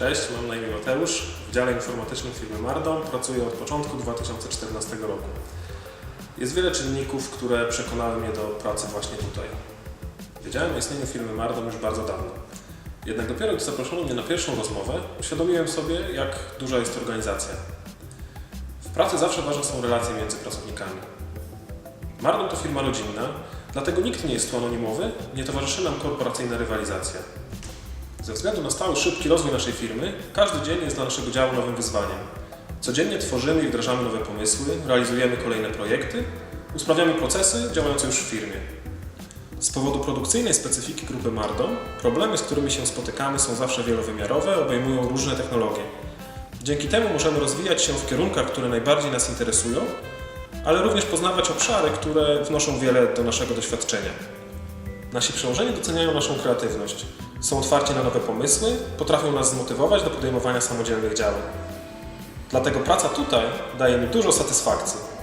Cześć, mam na imię Mateusz. W dziale informatycznym firmy Mardom pracuję od początku 2014 roku. Jest wiele czynników, które przekonały mnie do pracy właśnie tutaj. Wiedziałem o istnieniu firmy Mardom już bardzo dawno. Jednak dopiero gdy zaproszono mnie na pierwszą rozmowę, uświadomiłem sobie, jak duża jest organizacja. W pracy zawsze ważne są relacje między pracownikami. Mardom to firma rodzinna, dlatego nikt nie jest tu anonimowy, nie towarzyszy nam korporacyjna rywalizacja. Ze względu na stały, szybki rozwój naszej firmy, każdy dzień jest dla naszego działu nowym wyzwaniem. Codziennie tworzymy i wdrażamy nowe pomysły, realizujemy kolejne projekty, usprawniamy procesy działające już w firmie. Z powodu produkcyjnej specyfiki grupy Mardom, problemy, z którymi się spotykamy, są zawsze wielowymiarowe, obejmują różne technologie. Dzięki temu możemy rozwijać się w kierunkach, które najbardziej nas interesują, ale również poznawać obszary, które wnoszą wiele do naszego doświadczenia. Nasi przełożeni doceniają naszą kreatywność. Są otwarci na nowe pomysły, potrafią nas zmotywować do podejmowania samodzielnych działań. Dlatego praca tutaj daje mi dużo satysfakcji.